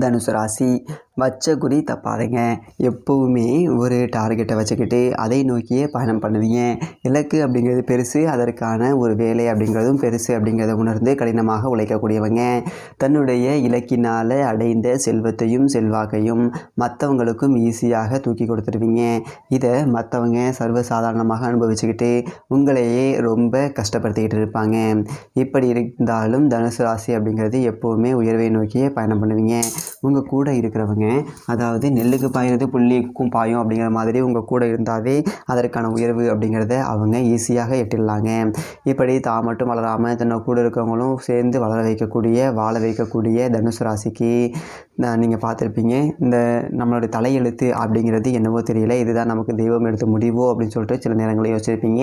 தனுசு ராசி வச்ச குறி தப்பாதுங்க. எப்போவுமே ஒரு டார்கெட்டை வச்சுக்கிட்டு அதை நோக்கியே பயணம் பண்ணுவீங்க. இலக்கு அப்படிங்கிறது பெருசு அதற்கான ஒரு வேலை அப்படிங்கிறதும் பெருசு அப்படிங்கிறத உணர்ந்து கடினமாக உழைக்கக்கூடியவங்க. தன்னுடைய இலக்கினால் அடைந்த செல்வத்தையும் செல்வாக்கையும் மற்றவங்களுக்கும் ஈஸியாக தூக்கி கொடுத்துருவீங்க. இதை மற்றவங்க சர்வசாதாரணமாக அனுபவிச்சுக்கிட்டு உங்களையே ரொம்ப கஷ்டப்படுத்திக்கிட்டு இருப்பாங்க. இப்படி இருந்தாலும் தனுசு ராசி அப்படிங்கிறது எப்போவுமே உயர்வை நோக்கியே பயணம் பண்ணுவீங்க. உங்கள் கூட இருக்கிறவங்க அதாவது நெல்லுக்கு பாயிறது புள்ளிக்கும் பாயும் அப்படிங்கிற மாதிரி உங்கள் கூட இருந்தாவே அதற்கான உயர்வு அப்படிங்கிறத அவங்க ஈஸியாக எட்டிடலாங்க. இப்படி தான் மட்டும் வளராமல் தன்னை கூட இருக்கவங்களும் சேர்ந்து வளர வைக்கக்கூடிய வாழ வைக்கக்கூடிய தனுசு ராசிக்கு நீங்கள் பார்த்துருப்பீங்க. இந்த நம்மளுடைய தலையெழுத்து அப்படிங்கிறது என்னவோ தெரியல. இதுதான் நமக்கு தெய்வம் எடுத்த முடிவோ அப்படின்னு சொல்லிட்டு சில நேரங்களில் யோசிச்சிருப்பீங்க.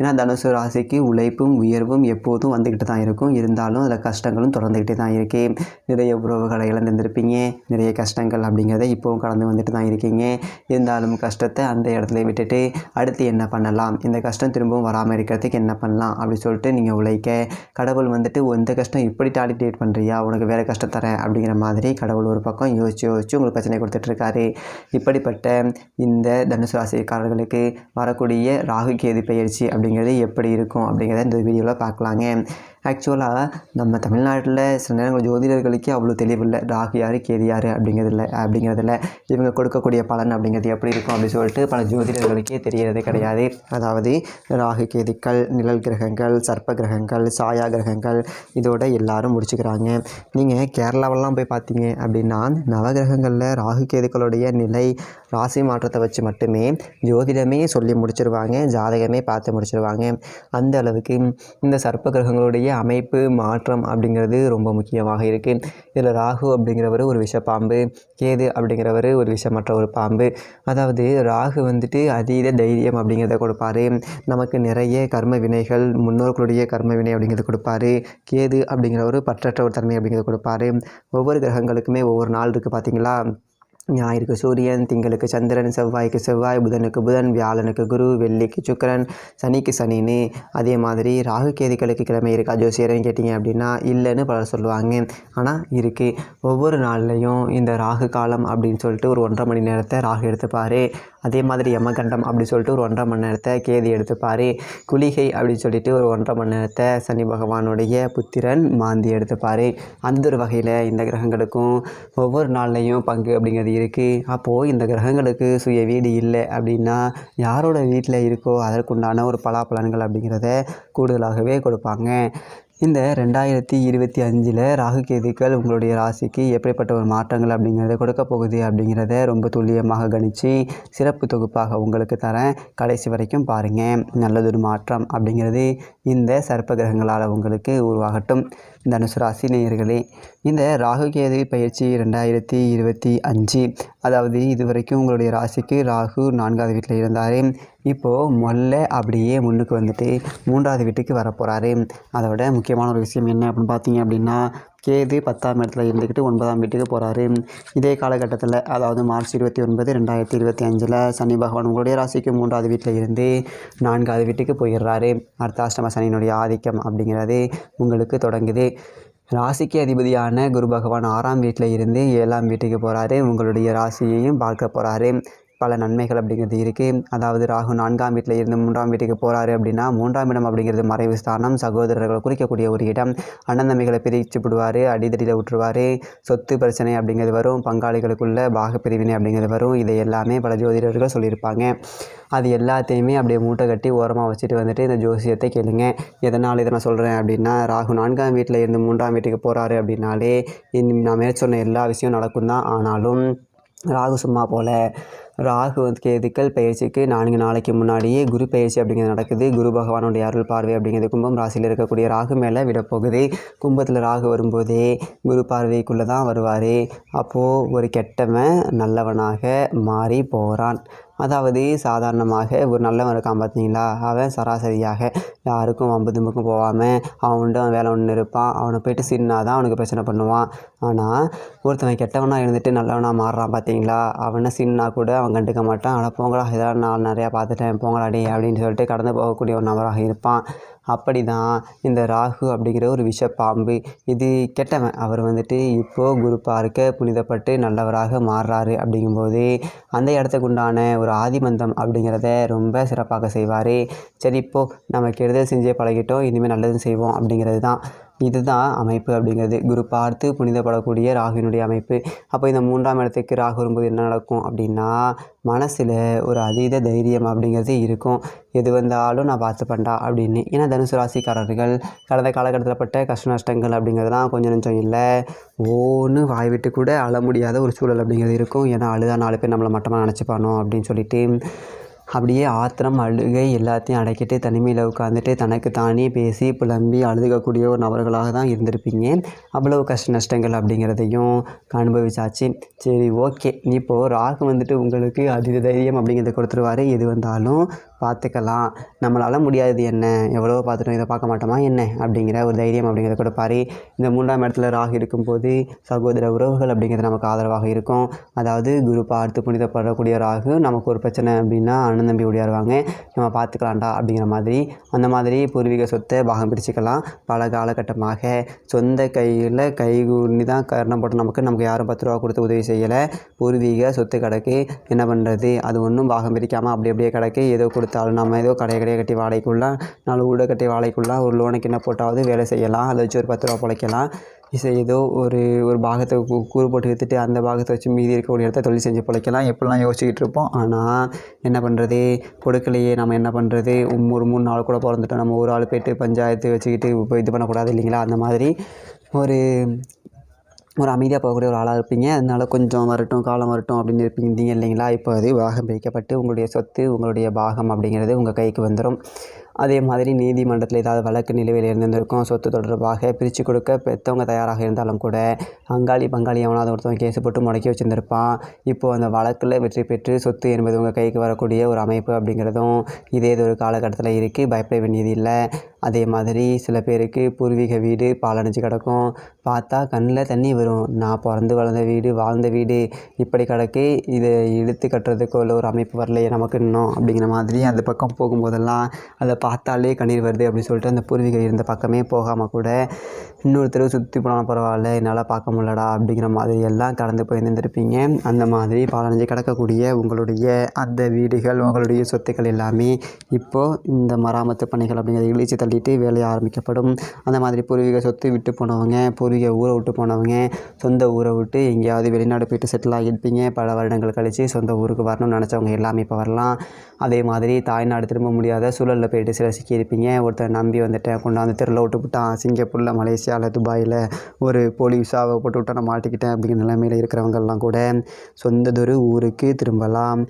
ஏன்னா தனுசு ராசிக்கு உழைப்பும் உயர்வும் எப்போதும் வந்துக்கிட்டு தான் இருக்கும். இருந்தாலும் அதில் கஷ்டங்களும் தொடர்ந்துக்கிட்டே தான் இருக்கு. நிறைய உறவுகளை இழந்திருந்திருப்பீங்க. நிறைய கஷ்டங்கள் அப்படிங்கிறத இப்போவும் கடந்து வந்துட்டு தான் இருக்கீங்க. இருந்தாலும் கஷ்டத்தை அந்த இடத்துல விட்டுட்டு அடுத்து என்ன பண்ணலாம்? இந்த கஷ்டம் திரும்பவும் வராமல் இருக்கிறதுக்கு என்ன பண்ணலாம்? அப்படி சொல்லிட்டு நீங்கள் உழைக்க. கடவுள் வந்துட்டு இந்த கஷ்டம் இப்படி டாலிடேட் பண்ணுறியா உனக்கு வேறு கஷ்டம் தரேன். அப்படிங்கிற மாதிரி கடவுள் ஒரு பக்கம் யோசிச்சு யோசிச்சு உங்களுக்கு பிரச்சனை கொடுத்துட்ருக்காரு. இப்படிப்பட்ட இந்த தனுசு ராசிக்காரர்களுக்கு வரக்கூடிய ராகு கேது பயிற்சி அப்படிங்கிறது எப்படி இருக்கும் அப்படிங்கிறத இந்த வீடியோவில் பார்க்கலாங்க. ஆக்சுவலாக நம்ம தமிழ்நாட்டில் சில நேரங்கள் ஜோதிடர்களுக்கே அவ்வளோ தெளிவில்லை. ராகு யார் கேது யார் அப்படிங்கிறதில்ல அப்படிங்கிறதில்ல. இவங்க கொடுக்கக்கூடிய பலன் அப்படிங்கிறது எப்படி இருக்கும் அப்படின்னு சொல்லிட்டு பல ஜோதிடர்களுக்கே தெரியறதே கிடையாது. அதாவது ராகு கேதுக்கள் நிழல் கிரகங்கள் சர்ப்ப கிரகங்கள் சாயா கிரகங்கள் இதோட எல்லாரும் முடிச்சுக்கிறாங்க. நீங்கள் கேரளாவெல்லாம் போய் பார்த்தீங்க அப்படின்னா நவகிரகங்களில் ராகு கேதுக்களுடைய நிலை ராசி மாற்றத்தை வச்சு மட்டுமே ஜோதிடமே சொல்லி முடிச்சிருவாங்க ஜாதகமே பார்த்து முடிச்சிருவாங்க. அந்த அளவுக்கு இந்த சர்ப்ப கிரகங்களுடைய அமைப்பு மாற்றம் அப்படிங்கிறது ரொம்ப முக்கியமாக இருக்குது இதில் ராகு அப்படிங்கிறவர் ஒரு விஷப்பாம்பு கேது அப்படிங்கிறவர் ஒரு விஷமற்ற ஒரு பாம்பு. அதாவது ராகு வந்துட்டு அதீத தைரியம் அப்படிங்கிறத கொடுப்பாரு. நமக்கு நிறைய கர்ம வினைகள் முன்னோர்களுடைய கர்ம வினை அப்படிங்கிறத கொடுப்பாரு. கேது அப்படிங்கிறவர் பற்றற்ற ஒரு தன்மை அப்படிங்கிறத கொடுப்பாரு. ஒவ்வொரு கிரகங்களுக்குமே ஒவ்வொரு நாள் இருக்குது பார்த்தீங்களா ஞாயிறுக்கு சூரியன் திங்களுக்கு சந்திரன் செவ்வாய்க்கு செவ்வாய் புதனுக்கு புதன் வியாழனுக்கு குரு வெள்ளிக்கு சுக்கரன் சனிக்கு சனின்னு அதே மாதிரி ராகு கேதுக்களுக்கு கிழமை இருக்கா? ஜோசியரன்னு கேட்டிங்க அப்படின்னா இல்லைன்னு பலர் சொல்லுவாங்க. ஆனால் இருக்குது ஒவ்வொரு நாள்லையும் இந்த ராகு காலம் அப்படின்னு சொல்லிட்டு ஒரு ஒன்றரை மணி நேரத்தை ராகு எடுத்துப்பார். அதே மாதிரி யமகண்டம் அப்படின்னு சொல்லிட்டு ஒரு ஒன்றரை மணி நேரத்தை கேது எடுத்துப்பார். குளிகை அப்படின்னு சொல்லிட்டு ஒரு ஒன்றரை மணி நேரத்தை சனி பகவானுடைய புத்திரன் மாந்தி எடுத்துப்பார். அந்த ஒரு வகையில் இந்த கிரகங்களுக்கும் ஒவ்வொரு நாள்லையும் பங்கு அப்படிங்கிறது இருக்குது அப்போது இந்த கிரகங்களுக்கு சுய வீடு இல்லை அப்படின்னா யாரோட வீட்டில் இருக்கோ அதற்குண்டான ஒரு பலாபலன்கள் அப்படிங்கிறத கூடுதலாகவே கொடுப்பாங்க. இந்த ரெண்டாயிரத்தி இருபத்தி அஞ்சில் ராகு கேதுக்கள் உங்களுடைய ராசிக்கு எப்படிப்பட்ட ஒரு மாற்றங்கள் அப்படிங்கிறத கொடுக்க போகுது அப்படிங்கிறத ரொம்ப துல்லியமாக கணித்து சிறப்பு தொகுப்பாக உங்களுக்கு தரேன். கடைசி வரைக்கும் பாருங்கள் நல்லதொரு மாற்றம் அப்படிங்கிறது இந்த சர்ப்ப கிரகங்களால் உங்களுக்கு உருவாகட்டும். தனுசு ராசி நேயர்களே இந்த ராகு கேது பயிற்சி ரெண்டாயிரத்தி இருபத்தி அஞ்சு அதாவது இது வரைக்கும் உங்களுடைய ராசிக்கு ராகு நான்காவது வீட்டில் இருந்தார். இப்போது மொல்ல அப்படியே முன்னுக்கு வந்துட்டு மூன்றாவது வீட்டுக்கு வரப்போகிறாரு அதோட முக்கியமான ஒரு விஷயம் என்ன அப்படின்னு பார்த்தீங்க அப்படின்னா கேது பத்தாம் இடத்துல இருந்துக்கிட்டு ஒன்பதாம் வீட்டுக்கு போகிறாரு இதே காலகட்டத்தில் அதாவது மார்ச் இருபத்தி ஒன்பது ரெண்டாயிரத்தி இருபத்தி அஞ்சில் சனி பகவான் உங்களுடைய ராசிக்கு மூன்றாவது வீட்டில் இருந்து நான்காவது வீட்டுக்கு போயிடுறாரு. அர்த்தாஷ்டம சனியினுடைய ஆதிக்கம் அப்படிங்கிறது உங்களுக்கு தொடங்குது. ராசிக்கு அதிபதியான குரு பகவான் ஆறாம் வீட்டில் இருந்து ஏழாம் வீட்டுக்கு போகிறாரு உங்களுடைய ராசியையும் பார்க்க போகிறாரு பல நன்மைகள் அப்படிங்கிறது இருக்குது அதாவது ராகு நான்காம் வீட்டில் இருந்து மூன்றாம் வீட்டுக்கு போகிறாரு அப்படின்னா மூன்றாம் இடம் அப்படிங்கிறது மறைவு ஸ்தானம். சகோதரர்களை குறிக்கக்கூடிய ஒரு இடம். அண்ணன் தம்பிகளை பிரித்து விடுவார் அடிதடியில் விட்டுருவார். சொத்து பிரச்சனை அப்படிங்கிறது வரும். பங்காளிகளுக்குள்ள பாக பிரிவினை அப்படிங்கிறது வரும். இதை எல்லாமே பல ஜோதிடர்கள் சொல்லியிருப்பாங்க. அது எல்லாத்தையுமே அப்படியே மூட்டை கட்டி ஓரமாக வச்சுட்டு வந்துட்டு இந்த ஜோசியத்தை கேளுங்க. எதனால் இதை நான் சொல்கிறேன் அப்படின்னா ராகு நான்காம் வீட்டில் இருந்து மூன்றாம் வீட்டுக்கு போகிறாரு அப்படின்னாலே இன் நான் மேற்சொன்ன எல்லா விஷயம் நடக்கும் தான் ஆனாலும் ராகு சும்மா போல. ராகு வந்து கேதுக்கள் பயிற்சிக்கு நான்கு நாளைக்கு முன்னாடியே குரு பயிற்சி அப்படிங்கிறது நடக்குது. குரு பகவானுடைய அருள் பார்வை அப்படிங்கிறது கும்பம் ராசியில் இருக்கக்கூடிய ராகு மேலே விடப்போகுது. கும்பத்தில் ராகு வரும்போதே குரு பார்வைக்குள்ளே தான் வருவார். அப்போது ஒரு கெட்டவன் நல்லவனாக மாறி போகிறான் அதாவது சாதாரணமாக ஒரு நல்லவன் இருக்கான் பார்த்தீங்களா? அவன் சராசரியாக யாருக்கும் வம்பு தும்புக்கும் போகாமல் அவன் உண்டு அவன் வேலை ஒன்று இருப்பான். அவனை போயிட்டு சின்னா தான் அவனுக்கு பிரச்சனை பண்ணுவான். ஆனால் ஒருத்தவன் கெட்டவனாக இருந்துட்டு நல்லவனாக மாறுறான் பார்த்தீங்களா? அவனை சின்னா கூட அவன் கண்டுக்க மாட்டான். ஆனால் போங்கடா இதெல்லாம் நான் நிறையா பார்த்துட்டேன். போங்கடாடி அப்படின்னு சொல்லிட்டு கடந்து போகக்கூடிய ஒரு நபராக இருப்பான். அப்படி தான் இந்த ராகு அப்படிங்கிற ஒரு விஷப்பாம்பு. இது கெட்டவன். அவர் வந்துட்டு இப்போது குரு பார்க்க புனிதப்பட்டு நல்லவராக மாறுறாரு அப்படிங்கும்போது அந்த இடத்துக்கு உண்டான ஒரு ஆதிமந்தம் அப்படிங்கிறத ரொம்ப சிறப்பாக செய்வார். சரி இப்போது நம்ம கெடுதல் செஞ்சே பழகிட்டோம். இனிமேல் நல்லது செய்வோம் அப்படிங்கிறது தான் இதுதான் அமைப்பு அப்படிங்கிறது. குரு பார்த்து புனிதப்படக்கூடிய ராகுவினுடைய அமைப்பு. அப்போ இந்த மூன்றாம் இடத்துக்கு ராகு வரும்போது என்ன நடக்கும் அப்படின்னா மனசில் ஒரு அதீத தைரியம் அப்படிங்கிறது இருக்கும். எது வந்தாலும் நான் பார்த்து பண்ணா அப்படின்னு. ஏன்னா தனுசு ராசிக்காரர்கள் கடந்த காலகட்டத்தில் பட்ட கஷ்ட நஷ்டங்கள் அப்படிங்கிறதுலாம் கொஞ்சம் நஞ்சம் இல்லை. ஓன்னு வாய் விட்டு கூட அழ முடியாத ஒரு சூழல் அப்படிங்கிறது இருக்கும். ஏன்னா அழுதா நாலு பேர் நம்மளை மட்டமாக நினச்சிப்பானோ அப்படின்னு சொல்லிட்டு அப்படியே ஆத்திரம் அழுகை எல்லாத்தையும் அடக்கிட்டு தனிமையில் உட்காந்துட்டு தனக்கு தானே பேசி புலம்பி அழுதுகக்கூடிய ஒரு நபர்களாக தான் இருந்திருப்பீங்க. அவ்வளவு கஷ்ட நஷ்டங்கள் அப்படிங்கிறதையும் அனுபவிச்சாச்சு. சரி ஓகே. இப்போது ராகு வந்துட்டு உங்களுக்கு அதீத தைரியம் அப்படிங்கிறத கொடுத்துருவாரு. எது வந்தாலும் பார்த்துக்கலாம். நம்மளால் முடியாதது என்ன? எவ்வளோ பார்த்துட்டோம். இதை பார்க்க மாட்டோமா? என்ன? அப்படிங்கிற ஒரு தைரியம் அப்படிங்கிறத கொடுப்பாரு இந்த மூன்றாம் இடத்துல ராகு இருக்கும்போது சகோதர உறவுகள் அப்படிங்கிறது நமக்கு ஆதரவாக இருக்கும். அதாவது குரு பார்த்து புனிதப்படக்கூடிய ராகு நமக்கு ஒரு பிரச்சனை அப்படின்னா அண்ணன் தம்பி ஓடியாருவாங்க. நம்ம பார்த்துக்கலாம்டா அப்படிங்கிற மாதிரி. அந்த மாதிரி பூர்வீக சொத்தை பாகம் பிரிச்சுக்கலாம். பல காலகட்டமாக சொந்த கையில் கை தான் கருணம் போட்டு நமக்கு நமக்கு யாரும் பத்து ரூபா கொடுத்து உதவி செய்யலை. பூர்வீக சொத்து கிடக்கு. என்ன பண்ணுறது அது ஒன்றும் பாகம் பிரிக்காமல் அப்படி அப்படியே கிடக்கு. ஏதோ கொடுத்தாலும் நம்ம ஏதோ கடையை கடையை கட்டி வாடகைக்குள்ளே நாலு வீடை கட்டி வாடகைக்குள்ளே ஒரு லோனுக்கு என்ன போட்டாவது வேலை செய்யலாம். அதை வச்சு ஒரு பத்து ரூபா பிழைக்கலாம். இசை ஏதோ ஒரு ஒரு பாகத்தை கூ- கூறு போட்டு விற்றுட்டு அந்த பாகத்தை வச்சு மீதி இருக்கக்கூடிய இடத்த தொழில் செஞ்சு பிழைக்கலாம். எப்படிலாம் யோசிச்சுக்கிட்டு இருப்போம். ஆனால் என்ன பண்ணுறது கொடுக்கலையே. நம்ம என்ன பண்ணுறது ஒரு மூணு நாள் கூட பிறந்துட்டோம். நம்ம ஒரு ஆள் போய்ட்டு பஞ்சாயத்து வச்சுக்கிட்டு இப்போ இது பண்ணக்கூடாது இல்லைங்களா? அந்த மாதிரி ஒரு ஒரு அமைதியாக போகக்கூடிய ஒரு ஆளாக இருப்பீங்க. அதனால கொஞ்சம் வரட்டும் காலம் வரட்டும் அப்படின்னு இருப்பீங்க. இல்லைங்களா? இப்போ அது பாகம் பிரிக்கப்பட்டு உங்களுடைய சொத்து உங்களுடைய பாகம் அப்படிங்கிறது உங்கள் கைக்கு வந்துடும் அதே மாதிரி நீதிமன்றத்தில் ஏதாவது வழக்கு நிலுவையில் இருந்திருக்கும் சொத்து தொடர்பாக பிரித்து கொடுக்க பெற்றவங்க தயாராக இருந்தாலும் கூட அங்காளி பங்காளி எவனாவது ஒருத்தவங்க கேஸ் போட்டு முடக்கி வச்சுருந்துருப்பான். இப்போது அந்த வழக்கில் வெற்றி பெற்று சொத்து என்பது உங்கள் கைக்கு வரக்கூடிய ஒரு அமைப்பு அப்படிங்கிறதும் இதே இது ஒரு காலகட்டத்தில் இருக்குது பயப்பட வேண்டியது இல்லை. அதே மாதிரி சில பேருக்கு பூர்வீக வீடு பாலடைஞ்சு கிடக்கும். பார்த்தா கண்ணில் தண்ணி வரும். நான் பிறந்து வளர்ந்த வீடு வாழ்ந்த வீடு இப்படி கிடக்கு. இதை இழுத்து கட்டுறதுக்கு இல்லை ஒரு அமைப்பு வரலையே நமக்கு இன்னும் அப்படிங்கிற மாதிரி அந்த பக்கம் போகும்போதெல்லாம் அதை பார்த்தாலே கண்ணீர் வருது அப்படின்னு சொல்லிட்டு அந்த பூர்வீக இருந்த பக்கமே போகாமல் கூட இன்னொருத்தர் சுற்றி போனாலும் பரவாயில்ல என்னால் பார்க்க முடியலடா அப்படிங்கிற மாதிரி எல்லாம் கடந்து போய் இருந்திருப்பீங்க அந்த மாதிரி பாலடைஞ்சு கிடக்கக்கூடிய உங்களுடைய அந்த வீடுகள் உங்களுடைய சொத்துக்கள் எல்லாமே இப்போது இந்த மராமத்து பணிகள் அப்படிங்கிறது இழிச்சு தள்ளிட்டு வேலையை ஆரம்பிக்கப்படும். அந்த மாதிரி பூர்வீக சொத்து விட்டு போனவங்க பூர்வீக ஊரை விட்டு போனவங்க சொந்த ஊரை விட்டு எங்கேயாவது வெளிநாடு போயிட்டு செட்டில் ஆகியிருப்பீங்க. பல வருடங்கள் கழித்து சொந்த ஊருக்கு வரணும்னு நினச்சவங்க எல்லாமே இப்போ வரலாம். அதே மாதிரி தாய்நாடு திரும்ப முடியாத சூழலில் போயிட்டு சில சிக்கியிருப்பீங்க. ஒருத்தர் நம்பி வந்துட்டேன் கொண்டாந்து தெருவில் விட்டு விட்டான் சிங்கப்பூரில் மலேசியாவில் துபாயில் ஒரு போலி விசாவை போட்டு விட்டா நான் மாட்டிக்கிட்டேன் அப்படிங்கிற நிலைமையில் இருக்கிறவங்கெல்லாம் கூட சொந்ததொரு ஊருக்கு திரும்பலாம்.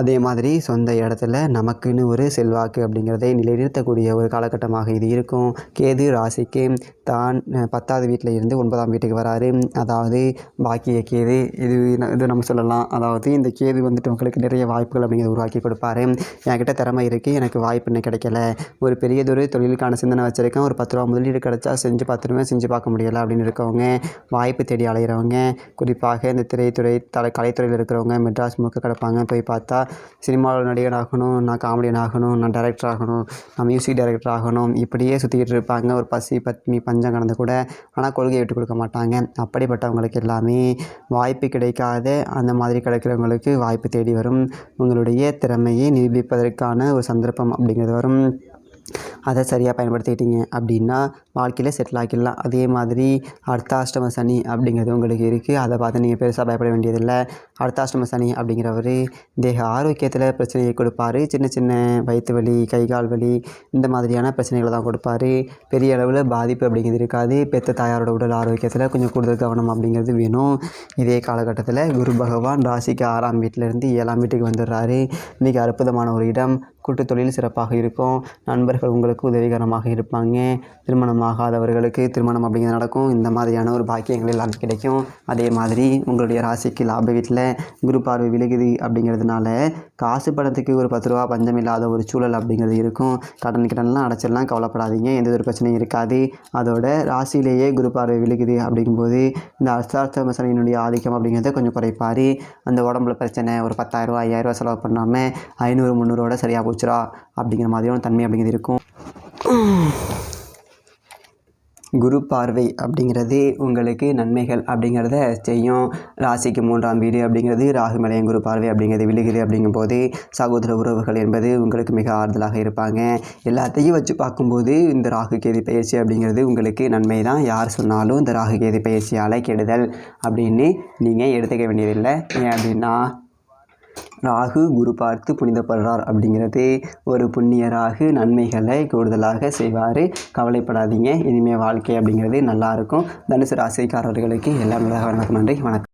அதே மாதிரி சொந்த இடத்துல நமக்குன்னு ஒரு செல்வாக்கு அப்படிங்கிறதை நிலைநிறுத்தக்கூடிய ஒரு காலகட்டமாக இது இருக்கும். கேது ராசிக்கு தான் பத்தாவது வீட்டில் இருந்து ஒன்பதாம் வீட்டுக்கு வராரு. அதாவது பாக்கிய கேது இது இது நம்ம சொல்லலாம். அதாவது இந்த கேது வந்துட்டு உங்களுக்கு நிறைய வாய்ப்புகள் அப்படிங்கிறத உருவாக்கி கொடுப்பாரு. என்கிட்ட திறமை இருக்குது எனக்கு வாய்ப்பு இன்னும் கிடைக்கல. ஒரு பெரியதொரு தொழிலுக்கான சிந்தனை வச்சுருக்கேன். ஒரு பத்து ரூபா முதலீடு கிடைச்சா செஞ்சு பார்த்துருவேன் செஞ்சு பார்க்க முடியலை அப்படின்னு இருக்கவங்க வாய்ப்பு தேடி அலைகிறவங்க குறிப்பாக இந்த திரைத்துறை தலை கலைத்துறையில் இருக்கிறவங்க மெட்ராஸ் முழுக்க கிடப்பாங்க போய் பார்த்தா சினிமாவில் நடிகன் ஆகணும் நான் காமெடியன் ஆகணும் நான் டேரக்டர் ஆகணும் நான் மியூசிக் டைரக்டர் ஆகணும் இப்படியே சுற்றிக்கிட்டு இருப்பாங்க. ஒரு பசி பத்னி பஞ்சம் கடந்து கூட ஆனால் கொள்கையை விட்டு கொடுக்க மாட்டாங்க. அப்படிப்பட்டவங்களுக்கு எல்லாமே வாய்ப்பு கிடைக்காத. அந்த மாதிரி கிடைக்கிறவங்களுக்கு வாய்ப்பு தேடி வரும். உங்களுடைய திறமையை நிரூபிப்பதற்கான ஒரு சந்தர்ப்பம் அப்படிங்கிறது வரும். அதை சரியாக பயன்படுத்திக்கிட்டீங்க அப்படின்னா வாழ்க்கையில் செட்டில் ஆக்கிடலாம். அதே மாதிரி அர்த்தாஷ்டம சனி அப்படிங்கிறது உங்களுக்கு இருக்குது அதை பார்த்து நீங்கள் பெருசாக பயப்பட வேண்டியதில்லை. அர்த்தாஷ்டம சனி அப்படிங்கிறவர் தேக ஆரோக்கியத்தில் பிரச்சனையை கொடுப்பாரு. சின்ன சின்ன வயிற்று வலி கை கால் வலி இந்த மாதிரியான பிரச்சனைகளை தான் கொடுப்பாரு. பெரிய அளவில் பாதிப்பு அப்படிங்கிறது இருக்காது. பெத்த தாயாரோட உடல் ஆரோக்கியத்தில் கொஞ்சம் கூடுதல் கவனம் அப்படிங்கிறது வேணும். இதே காலகட்டத்தில் குரு பகவான் ராசிக்கு ஆறாம் வீட்டிலேருந்து ஏழாம் வீட்டுக்கு வந்துடுறாரு. மிக அற்புதமான ஒரு இடம். கூட்டு தொழில் சிறப்பாக இருக்கும். நண்பர்கள் உங்களுக்கு உதவிகரமாக இருப்பாங்க. திருமணமாகாதவர்களுக்கு திருமணம் அப்படிங்கிறது நடக்கும். இந்த மாதிரியான ஒரு பாக்கியங்கள் எல்லாம் கிடைக்கும். அதே மாதிரி உங்களுடைய ராசிக்கு லாப வீட்டில் குரு பார்வை விலகுது அப்படிங்கிறதுனால காசு பணத்துக்கு ஒரு பத்து ரூபா பஞ்சம் இல்லாத ஒரு சூழல் அப்படிங்கிறது இருக்கும். கடன் கடன்லாம் அடைச்சிடலாம் கவலைப்படாதீங்க. எந்த ஒரு பிரச்சனையும் இருக்காது. அதோட ராசியிலேயே குரு பார்வை விழுகுது அப்படிங்கும்போது இந்த அர்த்தார்த்த சனியினுடைய ஆதிக்கம் அப்படிங்கிறத கொஞ்சம் குறைப்பார். அந்த உடம்புல பிரச்சனை ஒரு பத்தாயிரரூவா ஐயாயிரரூவா செலவு பண்ணாமல் ஐநூறு முந்நூறுவோட சரியாக போச்சுடா அப்படிங்கிற மாதிரியான தன்மை அப்படிங்கிறது இருக்கும். குரு பார்வை அப்படிங்கிறது உங்களுக்கு நன்மைகள் அப்படிங்கிறத செய்யும். ராசிக்கு மூன்றாம் வீடு அப்படிங்கிறது ராகுமலையன் குரு பார்வை அப்படிங்கிறது விழுகுது அப்படிங்கும்போது சகோதர உறவுகள் என்பது உங்களுக்கு மிக ஆறுதலாக இருப்பாங்க. எல்லாத்தையும் வச்சு பார்க்கும்போது இந்த ராகு கேது பயிற்சி அப்படிங்கிறது உங்களுக்கு நன்மை தான் யார் சொன்னாலும் இந்த ராகு கேதி பயிற்சியால் கெடுதல் அப்படின்னு நீங்கள் எடுத்துக்க வேண்டியதில்லை. ஏன் அப்படின்னா ராகு குரு பார்த்து புனிதப்படுறார் அப்படிங்கிறது ஒரு புண்ணிய ராகு நன்மைகளை கூடுதலாக செய்வார். கவலைப்படாதீங்க. இனிமேல் வாழ்க்கை அப்படிங்கிறது நல்லாயிருக்கும் தனுசு ராசிக்காரர்களுக்கு எல்லாம் நன்றி வணக்கம்.